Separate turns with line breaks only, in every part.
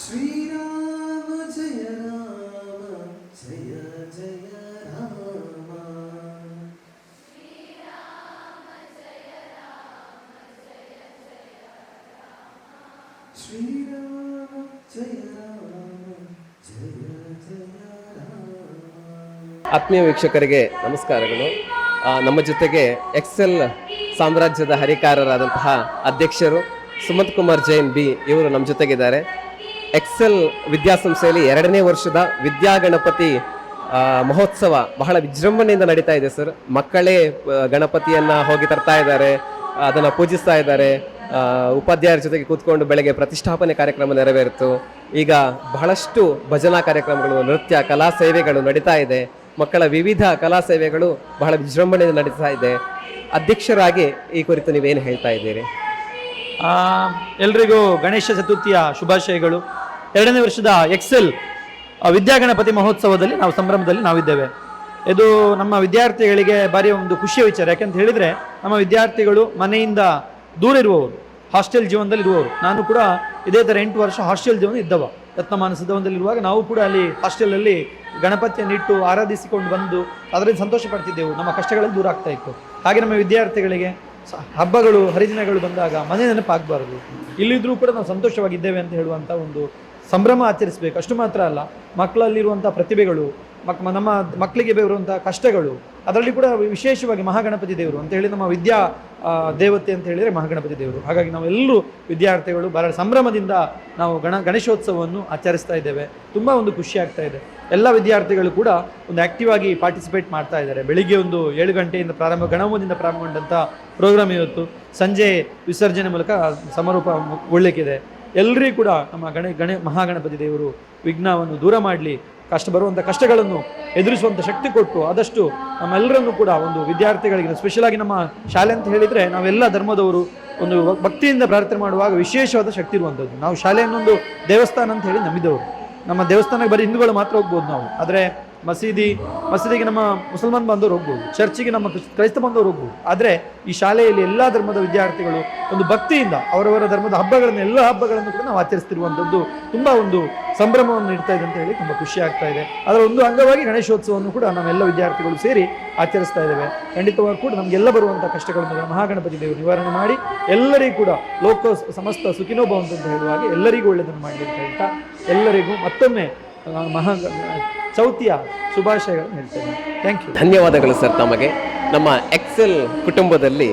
ಶ್ರೀರಾಮ ಜಯ ರಾಮ, ಜಯ ಜಯ ರಾಮ. ಶ್ರೀರಾಮ ಜಯ ಜಯ ಜಯ
ಆತ್ಮೀಯ ವೀಕ್ಷಕರಿಗೆ ನಮಸ್ಕಾರಗಳು. ನಮ್ಮ ಜೊತೆಗೆ ಎಕ್ಸೆಲ್ ಸಾಮ್ರಾಜ್ಯದ ಹರಿಕಾರರಾದಂತಹ ಅಧ್ಯಕ್ಷರು ಸುಮಂತ್ ಕುಮಾರ್ ಜೈನ್ ಬಿ ಇವರು ನಮ್ಮ ಜೊತೆಗಿದ್ದಾರೆ. ಎಕ್ಸೆಲ್ ವಿದ್ಯಾಸಂಸ್ಥೆಯಲ್ಲಿ ಎರಡನೇ ವರ್ಷದ ವಿದ್ಯಾಗಣಪತಿ ಮಹೋತ್ಸವ ಬಹಳ ವಿಜೃಂಭಣೆಯಿಂದ ನಡೀತಾ ಇದೆ ಸರ್. ಮಕ್ಕಳೇ ಗಣಪತಿಯನ್ನು ಹೋಗಿ ತರ್ತಾ ಇದ್ದಾರೆ, ಅದನ್ನು ಪೂಜಿಸ್ತಾ ಇದ್ದಾರೆ. ಉಪಾಧ್ಯಾಯರ ಜೊತೆಗೆ ಕೂತ್ಕೊಂಡು ಬೆಳಗ್ಗೆ ಪ್ರತಿಷ್ಠಾಪನೆ ಕಾರ್ಯಕ್ರಮ ನೆರವೇರಿತು. ಈಗ ಬಹಳಷ್ಟು ಭಜನಾ ಕಾರ್ಯಕ್ರಮಗಳು, ನೃತ್ಯ, ಕಲಾ ಸೇವೆಗಳು ನಡೀತಾ ಇದೆ. ಮಕ್ಕಳ ವಿವಿಧ ಕಲಾ ಸೇವೆಗಳು ಬಹಳ ವಿಜೃಂಭಣೆಯಿಂದ ನಡೀತಾ ಇದೆ. ಅಧ್ಯಕ್ಷರಾಗಿ ಈ ಕುರಿತು ನೀವೇನು ಹೇಳ್ತಾ ಇದ್ದೀರಿ?
ಎಲ್ರಿಗೂ ಗಣೇಶ ಚತುರ್ಥಿಯ ಶುಭಾಶಯಗಳು. ಎರಡನೇ ವರ್ಷದ ಎಕ್ಸೆಲ್ ವಿದ್ಯಾಗಣಪತಿ ಮಹೋತ್ಸವದಲ್ಲಿ ನಾವು ಸಂಭ್ರಮದಲ್ಲಿ ನಾವಿದ್ದೇವೆ. ಇದು ನಮ್ಮ ವಿದ್ಯಾರ್ಥಿಗಳಿಗೆ ಭಾರಿ ಒಂದು ಖುಷಿಯ ವಿಚಾರ. ಯಾಕೆಂತ ಹೇಳಿದರೆ, ನಮ್ಮ ವಿದ್ಯಾರ್ಥಿಗಳು ಮನೆಯಿಂದ ದೂರ ಇರುವವರು ಹಾಸ್ಟೆಲ್ ಜೀವನದಲ್ಲಿ ಇರುವವರು. ನಾನು ಕೂಡ ಇದೇ ಥರ ಎಂಟು ವರ್ಷ ಹಾಸ್ಟೆಲ್ ಜೀವನ ಇದ್ದವ. ರತ್ನಮಾನ ಸದನದಲ್ಲಿರುವಾಗ ನಾವು ಕೂಡ ಅಲ್ಲಿ ಹಾಸ್ಟೆಲಲ್ಲಿ ಗಣಪತಿಯನ್ನು ಇಟ್ಟು ಆರಾಧಿಸಿಕೊಂಡು ಬಂದು ಅದರಲ್ಲಿ ಸಂತೋಷ ಪಡ್ತಿದ್ದೆವು. ನಮ್ಮ ಕಷ್ಟಗಳಲ್ಲಿ ದೂರ ಆಗ್ತಾ ಇತ್ತು. ಹಾಗೆ ನಮ್ಮ ವಿದ್ಯಾರ್ಥಿಗಳಿಗೆ ಹಬ್ಬಗಳು, ಹರಿದಿನಗಳು ಬಂದಾಗ ಮನೆ ನೆನಪಾಗಬಾರದು. ಇಲ್ಲಿದ್ರೂ ಕೂಡ ನಾವು ಸಂತೋಷವಾಗಿದ್ದೇವೆ ಅಂತ ಹೇಳುವಂಥ ಒಂದು ಸಂಭ್ರಮ ಆಚರಿಸಬೇಕು. ಅಷ್ಟು ಮಾತ್ರ ಅಲ್ಲ. ಮಕ್ಕಳಲ್ಲಿರುವಂಥ ಪ್ರತಿಭೆಗಳು, ಮಕ್ ನಮ್ಮ ಮಕ್ಕಳಿಗೆ ಬರುವಂಥ ಕಷ್ಟಗಳು, ಅದರಲ್ಲಿ ಕೂಡ ವಿಶೇಷವಾಗಿ ಮಹಾಗಣಪತಿ ದೇವರು ಅಂತ ಹೇಳಿ ನಮ್ಮ ವಿದ್ಯಾ ದೇವತೆ ಅಂತ ಹೇಳಿದರೆ ಮಹಾಗಣಪತಿ ದೇವರು. ಹಾಗಾಗಿ ನಾವೆಲ್ಲರೂ ವಿದ್ಯಾರ್ಥಿಗಳು ಬಹಳ ಸಂಭ್ರಮದಿಂದ ನಾವು ಗಣ, ಗಣೇಶೋತ್ಸವವನ್ನು ಆಚರಿಸ್ತಾ ಇದ್ದೇವೆ. ತುಂಬ ಒಂದು ಖುಷಿ ಆಗ್ತಾ ಇದೆ. ಎಲ್ಲ ವಿದ್ಯಾರ್ಥಿಗಳು ಕೂಡ ಒಂದು ಆಕ್ಟಿವ್ ಆಗಿ ಪಾರ್ಟಿಸಿಪೇಟ್ ಮಾಡ್ತಾ ಇದ್ದಾರೆ. ಬೆಳಿಗ್ಗೆ ಒಂದು ಏಳು ಗಂಟೆಯಿಂದ ಪ್ರಾರಂಭ, ಗಣಹೋಮದಿಂದ ಪ್ರಾರಂಭಗೊಂಡಂಥ ಪ್ರೋಗ್ರಾಮ್ ಇವತ್ತು. ಸಂಜೆ ವಿಸರ್ಜನೆ ಮೂಲಕ ಸಮಾರೋಪ ಮುಗೊಳ್ಳಿಕ್ಕಿದೆ ಎಲ್ಲರಿಗೂ ಕೂಡ ನಮ್ಮ ಗಣೆ ಗಣೆ, ಮಹಾಗಣಪತಿ ದೇವರು ವಿಘ್ನವನ್ನು ದೂರ ಮಾಡಲಿ, ಕಷ್ಟ ಬರುವಂಥ ಕಷ್ಟಗಳನ್ನು ಎದುರಿಸುವಂಥ ಶಕ್ತಿ ಕೊಟ್ಟು ಆದಷ್ಟು ನಮ್ಮೆಲ್ಲರನ್ನು ಕೂಡ ಒಂದು ವಿದ್ಯಾರ್ಥಿಗಳಿಗೆ ಸ್ಪೆಷಲಾಗಿ ನಮ್ಮ ಶಾಲೆ ಅಂತ ಹೇಳಿದರೆ ನಾವೆಲ್ಲ ಧರ್ಮದವರು ಒಂದು ಭಕ್ತಿಯಿಂದ ಪ್ರಾರ್ಥನೆ ಮಾಡುವಾಗ ವಿಶೇಷವಾದ ಶಕ್ತಿ ಇರುವಂಥದ್ದು ನಾವು ಶಾಲೆಯನ್ನೊಂದು ದೇವಸ್ಥಾನ ಅಂತ ಹೇಳಿ ನಂಬಿದವರು. ನಮ್ಮ ದೇವಸ್ಥಾನಕ್ಕೆ ಬರೀ ಹಿಂದೂಗಳು ಮಾತ್ರ ಹೋಗ್ಬೋದು ನಾವು. ಆದರೆ ಮಸೀದಿ, ಮಸೀದಿಗೆ ನಮ್ಮ ಮುಸಲ್ಮಾನ್ ಬಂದವರು ಹೋಗ್ಬೋದು, ಚರ್ಚಿಗೆ ನಮ್ಮ ಕ್ರೈಸ್ತ ಬಂದವರು ಹೋಗ್ಬೋದು. ಆದರೆ ಈ ಶಾಲೆಯಲ್ಲಿ ಎಲ್ಲ ಧರ್ಮದ ವಿದ್ಯಾರ್ಥಿಗಳು ಒಂದು ಭಕ್ತಿಯಿಂದ ಅವರವರ ಧರ್ಮದ ಹಬ್ಬಗಳನ್ನು, ಎಲ್ಲ ಹಬ್ಬಗಳನ್ನು ಕೂಡ ನಾವು ಆಚರಿಸ್ತಿರುವಂಥದ್ದು ತುಂಬ ಒಂದು ಸಂಭ್ರಮವನ್ನು ನೀಡ್ತಾ ಇದೆ ಅಂತ ಹೇಳಿ ತುಂಬ ಖುಷಿ ಆಗ್ತಾ ಇದೆ. ಅದರ ಒಂದು ಅಂಗವಾಗಿ ಗಣೇಶೋತ್ಸವವನ್ನು ಕೂಡ ನಾವೆಲ್ಲ ವಿದ್ಯಾರ್ಥಿಗಳು ಸೇರಿ ಆಚರಿಸ್ತಾ ಇದ್ದೇವೆ. ಖಂಡಿತವಾಗಿ ಕೂಡ ನಮಗೆಲ್ಲ ಬರುವಂಥ ಕಷ್ಟಗಳನ್ನು ಮಹಾಗಣಪತಿ ದೇವರು ನಿವಾರಣೆ ಮಾಡಿ, ಎಲ್ಲರಿಗೂ ಕೂಡ ಲೋಕ, ಸಮಸ್ತ ಸುಖಿನೋಭವಂತ ಅಂತ ಹೇಳುವ ಎಲ್ಲರಿಗೂ ಒಳ್ಳೆಯದನ್ನು ಮಾಡಿ ಅಂತ ಹೇಳ್ತಾ ಎಲ್ಲರಿಗೂ ಮತ್ತೊಮ್ಮೆ ಮಹಾ ಚೌತಿಯ ಶುಭಾಶಯಗಳನ್ನು ಹೇಳ್ತೇನೆ. ಥ್ಯಾಂಕ್ ಯು
ಧನ್ಯವಾದಗಳು ಸರ್ ತಮಗೆ. ನಮ್ಮ ಎಕ್ಸೆಲ್ ಕುಟುಂಬದಲ್ಲಿ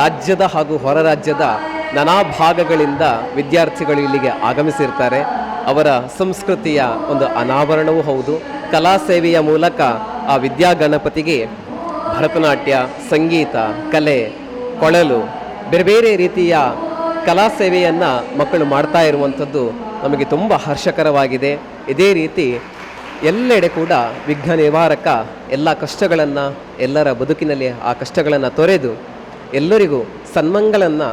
ರಾಜ್ಯದ ಹಾಗೂ ಹೊರ ರಾಜ್ಯದ ನಾನಾ ಭಾಗಗಳಿಂದ ವಿದ್ಯಾರ್ಥಿಗಳು ಇಲ್ಲಿಗೆ ಆಗಮಿಸಿರ್ತಾರೆ. ಅವರ ಸಂಸ್ಕೃತಿಯ ಒಂದು ಅನಾವರಣವೂ ಹೌದು. ಕಲಾ ಸೇವೆಯ ಮೂಲಕ ಆ ವಿದ್ಯಾಗಣಪತಿಗೆ ಭರತನಾಟ್ಯ, ಸಂಗೀತ, ಕಲೆ, ಕೊಳಲು, ಬೇರೆ ಬೇರೆ ರೀತಿಯ ಕಲಾ ಸೇವೆಯನ್ನು ಮಕ್ಕಳು ಮಾಡ್ತಾ ಇರುವಂಥದ್ದು ನಮಗೆ ತುಂಬ ಹರ್ಷಕರವಾಗಿದೆ. ಇದೇ ರೀತಿ ಎಲ್ಲೆಡೆ ಕೂಡ ವಿಘ್ನ ನಿವಾರಕ ಎಲ್ಲ ಕಷ್ಟಗಳನ್ನು, ಎಲ್ಲರ ಬದುಕಿನಲ್ಲಿ ಆ ಕಷ್ಟಗಳನ್ನು ತೊರೆದು ಎಲ್ಲರಿಗೂ ಸನ್ಮಂಗಲನ್ನು,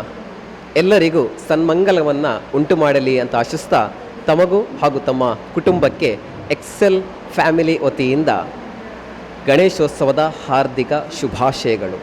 ಎಲ್ಲರಿಗೂ ಸನ್ಮಂಗಲವನ್ನು ಉಂಟು ಮಾಡಲಿ ಅಂತ ಆಶಿಸ್ತಾ ತಮಗೂ ಹಾಗೂ ತಮ್ಮ ಕುಟುಂಬಕ್ಕೆ ಎಕ್ಸೆಲ್ ಫ್ಯಾಮಿಲಿ ವತಿಯಿಂದ ಗಣೇಶೋತ್ಸವದ ಹಾರ್ದಿಕ ಶುಭಾಶಯಗಳು.